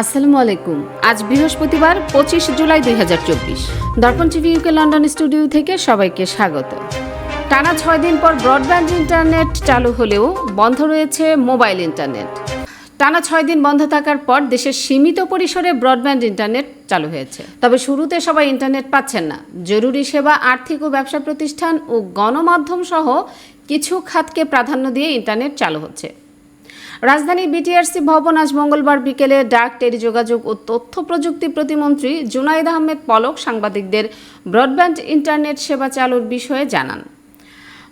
আসসালামু আলাইকুম। আজ বৃহস্পতিবার, পঁচিশ জুলাই দুই হাজার চব্বিশ। দর্পণ টিভি ইউকে লন্ডন স্টুডিও থেকে সবাইকে স্বাগত। টানা ছয় দিন পর ব্রডব্যান্ড ইন্টারনেট চালু হলেও বন্ধ রয়েছে মোবাইল ইন্টারনেট। টানা ছয় দিন বন্ধ থাকার পর দেশের সীমিত পরিসরে ব্রডব্যান্ড ইন্টারনেট চালু হয়েছে। তবে শুরুতে সবাই ইন্টারনেট পাচ্ছেন না। জরুরি সেবা, আর্থিক ও ব্যবসা প্রতিষ্ঠান ও গণমাধ্যম সহ কিছু খাতকে প্রাধান্য দিয়ে ইন্টারনেট চালু হচ্ছে। রাজধানী বিটিআরসি ভবন আজ মঙ্গলবার বিকেলে ডাক, টেলিযোগাযোগ ও তথ্য প্রযুক্তি প্রতিমন্ত্রী জুনাইদ আহমেদ পলক সাংবাদিকদের ব্রডব্যান্ড ইন্টারনেট সেবা চালুর বিষয়ে জানান।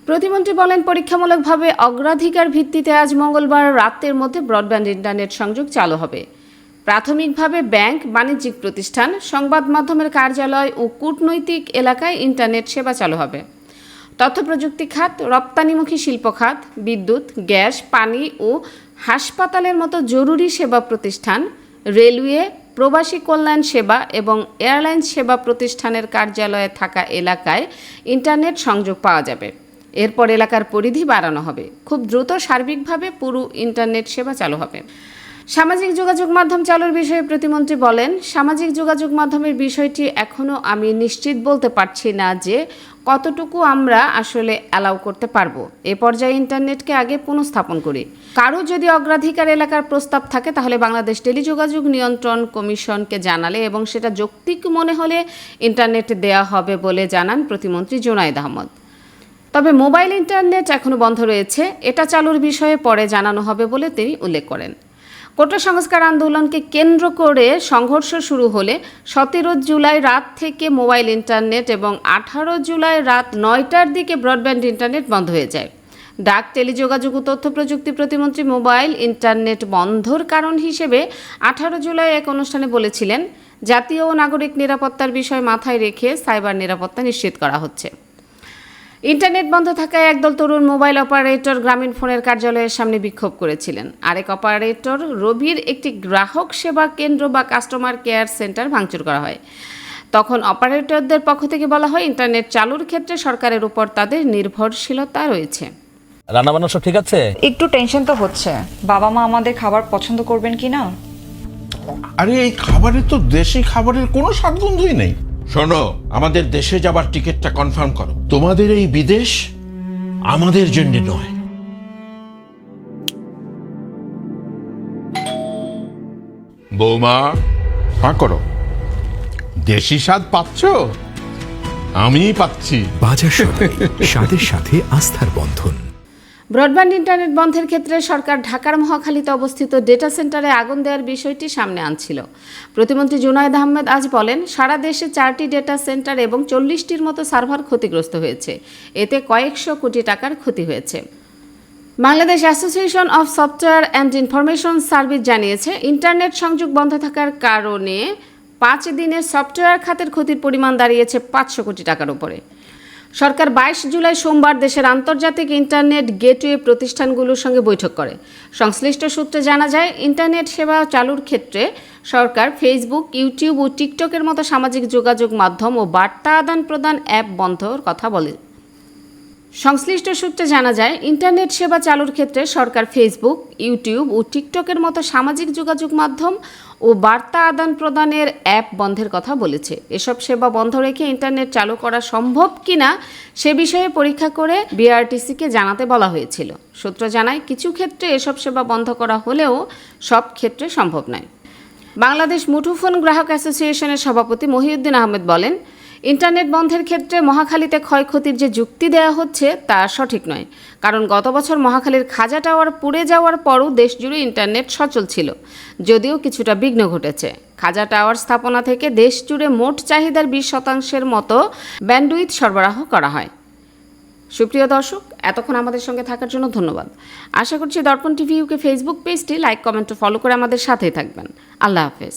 প্রতিমন্ত্রী বলেন, পরীক্ষামূলকভাবে অগ্রাধিকার ভিত্তিতে আজ মঙ্গলবার রাতের মধ্যে ব্রডব্যান্ড ইন্টারনেট সংযোগ চালু হবে। প্রাথমিকভাবে ব্যাংক, বাণিজ্যিক প্রতিষ্ঠান, সংবাদ মাধ্যমের কার্যালয় ও কূটনৈতিক এলাকায় ইন্টারনেট সেবা চালু হবে। তথ্য প্রযুক্তি খাত, রপ্তানিমুখী শিল্প খাত, বিদ্যুৎ, গ্যাস, পানি ও হাসপাতালের মতো জরুরি সেবা প্রতিষ্ঠান, রেলওয়ে, প্রবাসী কল্যাণ সেবা এবং এয়ারলাইন সেবা প্রতিষ্ঠানের কার্যালয়ে থাকা এলাকায় ইন্টারনেট সংযোগ পাওয়া যাবে। এরপর এলাকার পরিধি বাড়ানো হবে। খুব দ্রুত সার্বিকভাবে পুরো ইন্টারনেট সেবা চালু হবে। সামাজিক যোগাযোগ মাধ্যম চালুর বিষয়ে প্রতিমন্ত্রী বলেন, সামাজিক যোগাযোগ মাধ্যমের বিষয়টি এখনও আমি নিশ্চিত বলতে পারছি না যে কতটুকু আমরা আসলে অ্যালাউ করতে পারব? এ পর্যায়ে ইন্টারনেটকে আগে পুনঃস্থাপন করি। কারও যদি অগ্রাধিকার এলাকার প্রস্তাব থাকে, তাহলে বাংলাদেশ টেলিযোগাযোগ নিয়ন্ত্রণ কমিশনকে জানালে এবং সেটা যৌক্তিক মনে হলে ইন্টারনেট দেয়া হবে বলে জানান প্রতিমন্ত্রী জোনায়েদ আহমদ। তবে মোবাইল ইন্টারনেট এখনও বন্ধ রয়েছে, এটা চালুর বিষয়ে পরে জানানো হবে বলে তিনি উল্লেখ করেন। কোটা সংস্কার আন্দোলনকে কেন্দ্র করে সংঘর্ষ শুরু হলে সতেরো জুলাই রাত থেকে মোবাইল ইন্টারনেট এবং আঠারো জুলাই রাত নয়টার দিকে ব্রডব্যান্ড ইন্টারনেট বন্ধ হয়ে যায়। ডাক, টেলিযোগাযোগ ও তথ্য প্রযুক্তি প্রতিমন্ত্রী মোবাইল ইন্টারনেট বন্ধর কারণ হিসেবে আঠারো জুলাই এক অনুষ্ঠানে বলেছিলেন, জাতীয় ও নাগরিক নিরাপত্তার বিষয় মাথায় রেখে সাইবার নিরাপত্তা নিশ্চিত করা হচ্ছে। ইন্টারনেট বন্ধ থাকায় একদল তরুণ মোবাইল অপারেটর গ্রামীণ ফোনের কার্যালয়ের সামনে বিক্ষোভ করেছিলেন। আরেক অপারেটর রবির একটি গ্রাহক সেবা কেন্দ্র বা কাস্টমার কেয়ার সেন্টার ভাঙচুর করা হয়। তখন অপারেটরদের পক্ষ থেকে বলা হয় ইন্টারনেট চালুর ক্ষেত্রে সরকারের উপর তাদের নির্ভরশীলতা রয়েছে। রান্না বান্না সব ঠিক আছে? একটু টেনশন তো হচ্ছে। বাবা মা আমাদের খাবার পছন্দ করবেন কি না আরে এই খাবারে তো দেশি খাবারের কোনো স্বাদগন্ধই নেই। শোনো আমাদের দেশে যাবার টিকিটটা কনফার্ম করো। তোমাদের এই বিদেশ আমাদের জন্য নয়। বৌমা হা করো। দেশি স্বাদ পাচ্ছ? আমি পাচ্ছি। বাজার সদাই স্বাদের সাথে আস্থার বন্ধন। ব্রডব্যান্ড ইন্টারনেট বন্ধের ক্ষেত্রে সরকার ঢাকার মহাখালীতে অবস্থিত ডেটা সেন্টারে আগুন দেওয়ার বিষয়টি সামনে আনছিল। প্রতিমন্ত্রী জুনায়দ আহমেদ আজ বলেন, সারা দেশে চারটি ডেটা সেন্টার এবং চল্লিশটির মতো সার্ভার ক্ষতিগ্রস্ত হয়েছে। এতে কয়েকশো কোটি টাকার ক্ষতি হয়েছে। Bangladesh association of software and information service জানিয়েছে, ইন্টারনেট সংযোগ বন্ধ থাকার কারণে পাঁচ দিনের সফটওয়্যার খাতের ক্ষতির পরিমাণ দাঁড়িয়েছে পাঁচশো কোটি টাকার উপরে। সরকার বাইশ জুলাই সোমবার দেশের আন্তর্জাতিক ইন্টারনেট গেটওয়ে প্রতিষ্ঠানগুলোর সঙ্গে বৈঠক করে। সংশ্লিষ্ট সূত্রে জানা যায়, ইন্টারনেট সেবা চালুর ক্ষেত্রে সরকার ফেসবুক, ইউটিউব ও টিকটকের মতো সামাজিক যোগাযোগ মাধ্যম ও বার্তা আদান প্রদান অ্যাপ বন্ধর কথা বলে সংশ্লিষ্ট সূত্রে জানা যায়, ইন্টারনেট সেবা চালুর ক্ষেত্রে সরকার ফেসবুক ইউটিউব ও টিকটকের মতো সামাজিক যোগাযোগ মাধ্যম ও বার্তা আদান প্রদানের অ্যাপ বন্ধের কথা বলেছে। এসব সেবা বন্ধ রেখে ইন্টারনেট চালু করা সম্ভব কিনা সে বিষয়ে পরীক্ষা করে বিআরটিসিকে জানাতে বলা হয়েছিল। সূত্র জানায়, কিছু ক্ষেত্রে এসব সেবা বন্ধ করা হলেও সব ক্ষেত্রে সম্ভব নয়। বাংলাদেশ মুঠোফোন গ্রাহক অ্যাসোসিয়েশনের সভাপতি মহিউদ্দিন আহমেদ বলেন ইন্টারনেট বন্ধের ক্ষেত্রে মহাখালীতে ক্ষয়ক্ষতির যে যুক্তি দেওয়া হচ্ছে তা সঠিক নয়। কারণ গত বছর মহাখালীর খাজা টাওয়ার পুড়ে যাওয়ার পরও দেশজুড়ে ইন্টারনেট সচল ছিল, যদিও কিছুটা বিঘ্ন ঘটেছে। খাজা টাওয়ার স্থাপনা থেকে দেশজুড়ে মোট চাহিদার বিশ শতাংশের মতো ব্যান্ডউইথ সরবরাহ করা হয়। সুপ্রিয় দর্শক, এতক্ষণ আমাদের সঙ্গে থাকার জন্য ধন্যবাদ। আশা করছি দর্পণ টিভি ইউকে ফেসবুক পেজটি লাইক, কমেন্ট ফলো করে আমাদের সাথেই থাকবেন। আল্লাহ হাফেজ।